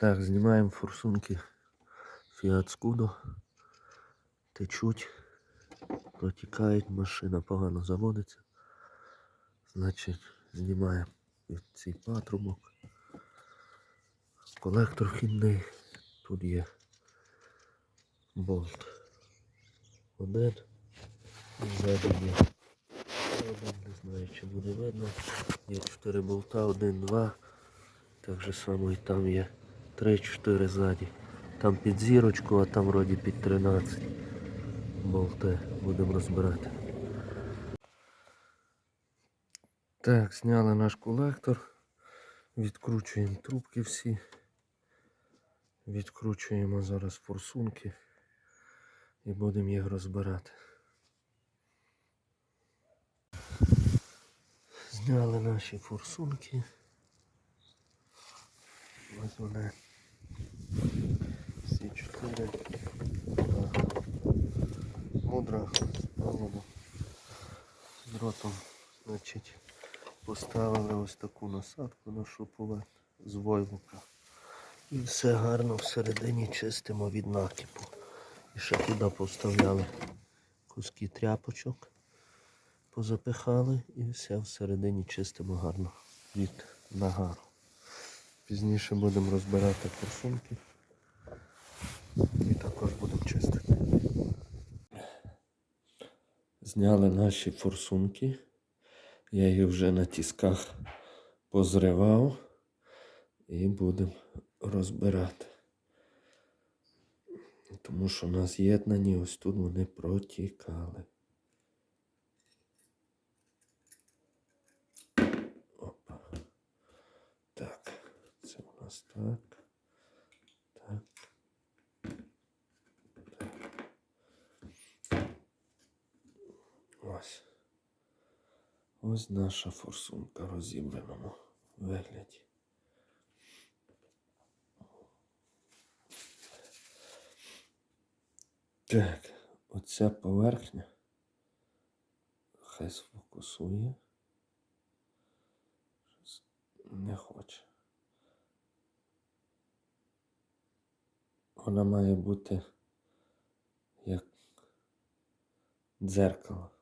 Так, знімаємо форсунки Fiat Scudo. Течуть, протікають, машина погано заводиться. Значить, знімаємо цей патрубок. Колектор вхідний. Тут є болт. Один. Ззаду є. Один, не знаю, чи буде видно. Є 4 болта, один, два. Так же само і там є 3-4 ззаді. Там під зірочку, а там вроді під 13. Болти будемо розбирати. Так, зняли наш колектор. Відкручуємо трубки всі. Відкручуємо зараз форсунки і будемо їх розбирати. Зняли наші форсунки. Ось вони. Всі чотири. Так. Мудро ставимо дротом. Значить, поставили ось таку насадку на шупове з войлока. І все гарно всередині чистимо від накипу. І ще туди поставляли куски тряпочок, позапихали і все всередині чистимо гарно від нагару. Пізніше будемо розбирати форсунки і також будемо чистити. Зняли наші форсунки. Я їх вже на тісках позривав і будемо розбирати. Тому що у нас єднані, ось тут вони протікали. Опа. Так, це у нас так. так. Ось. Ось наша форсунка в розібраному вигляді. Так, оця поверхня хай сфокусує. Щось Не хоче. Вона має бути як дзеркало.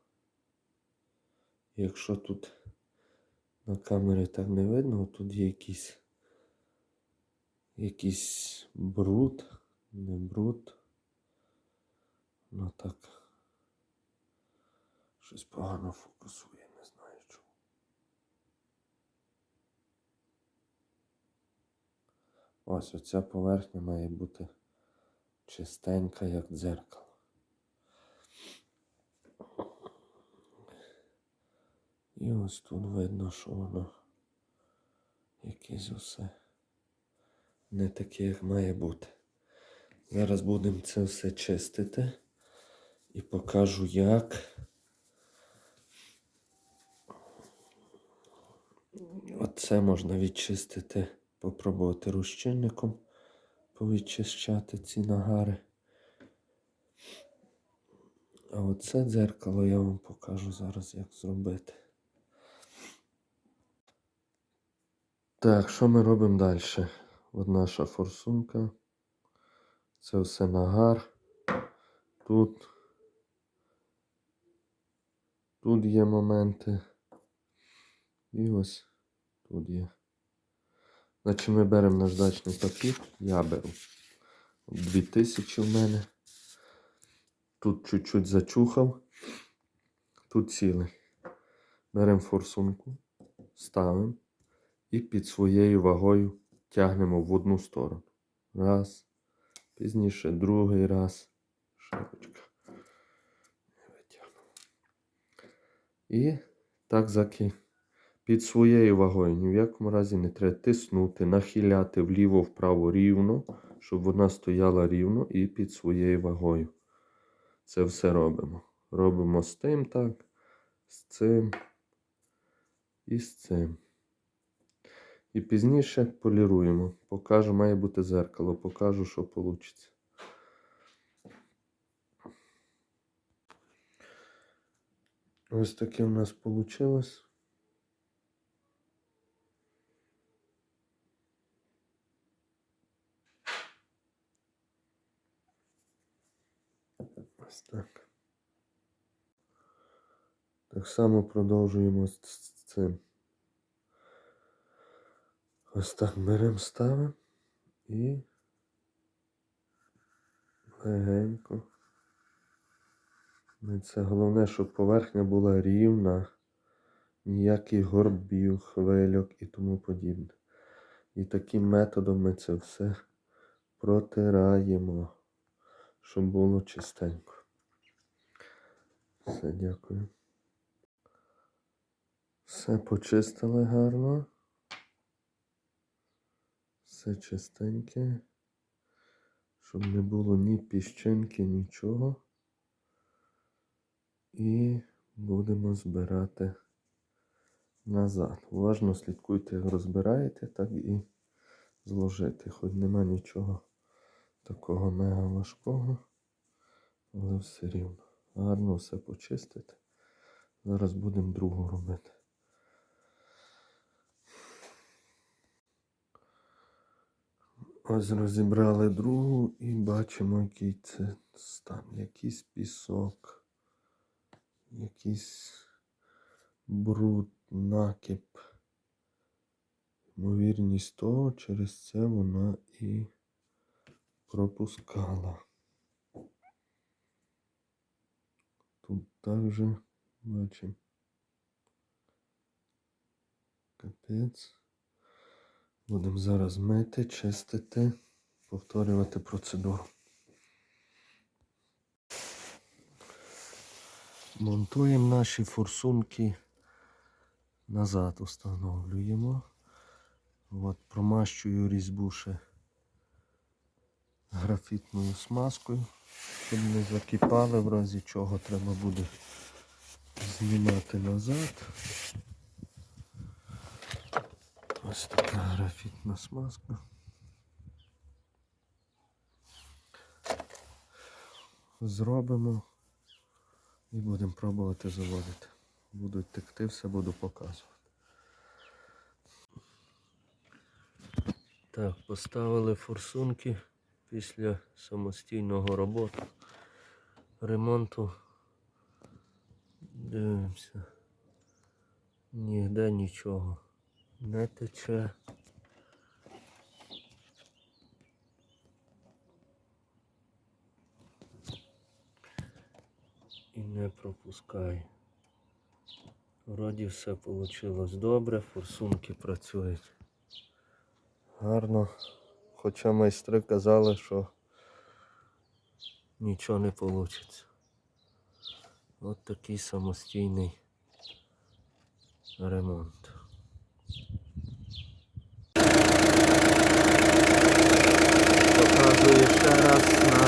Якщо тут на камері так не видно, тут є якийсь якийсь бруд, не бруд. Ну так. Щось погано фокусує, не знаю чому. Ось оця поверхня має бути чистенька, як дзеркало. І ось тут видно, що воно якесь усе не таке, як має бути. Зараз будемо це все чистити і покажу як. Оце можна відчистити, попробувати розчинником повідчищати ці нагари. А оце дзеркало я вам покажу зараз, як зробити. Так, що ми робимо далі? От наша форсунка. Це все нагар. Тут. Тут є моменти. І ось тут є. Значить ми беремо наждачний папір. Я беру. 2000 в мене. Тут чуть-чуть зачухав. Тут цілий. Беремо форсунку, ставимо і під своєю вагою тягнемо в одну сторону. Раз. Пізніше другий раз. Шапочка. І так заки. Під своєю вагою. Ні в якому разі не треба тиснути, нахиляти вліво-вправо рівно, щоб вона стояла рівно і під своєю вагою. Це все робимо. Робимо з тим так, з цим і з цим. І пізніше поліруємо. Покажу, має бути зеркало, покажу, що вийде. Ось таке в нас вийшло. Ось так. Так само продовжуємо з цим. Ось так беремо, ставимо і легенько. Ми Це головне, щоб поверхня була рівна, ніяких горбів, хвильок і тому подібне. І таким методом ми це все протираємо, щоб було чистенько. Все, дякую. Все почистили гарно. Все чистеньке. Щоб не було ні піщинки, нічого. І будемо збирати назад. Уважно слідкуйте, як розбираєте, так і зложити. Хоч нема нічого такого мега важкого, але все рівно. Гарно все почистити. Зараз будемо другу робити. Ось розібрали другу і бачимо, який це стан. Якийсь пісок, якийсь бруд, накип. Ймовірність того, через це вона і пропускала. Тут також бачимо. Капець. Будемо зараз мити, чистити, повторювати процедуру. Монтуємо наші форсунки назад, встановлюємо. От, промащую різьбу ще графітною смазкою, щоб не закипали, в разі чого треба буде знімати назад. Ось така графітна смазка. Зробимо і будемо пробувати заводити. Будуть текти, все буду показувати. Так, поставили форсунки після самостійного роботу, ремонту. Дивимося. Ніде нічого не тече. І не пропускає. Вроді все вийшло добре, форсунки працюють гарно. Хоча майстри казали, що нічого не вийде. От такий самостійний ремонт. Podcast. Uh,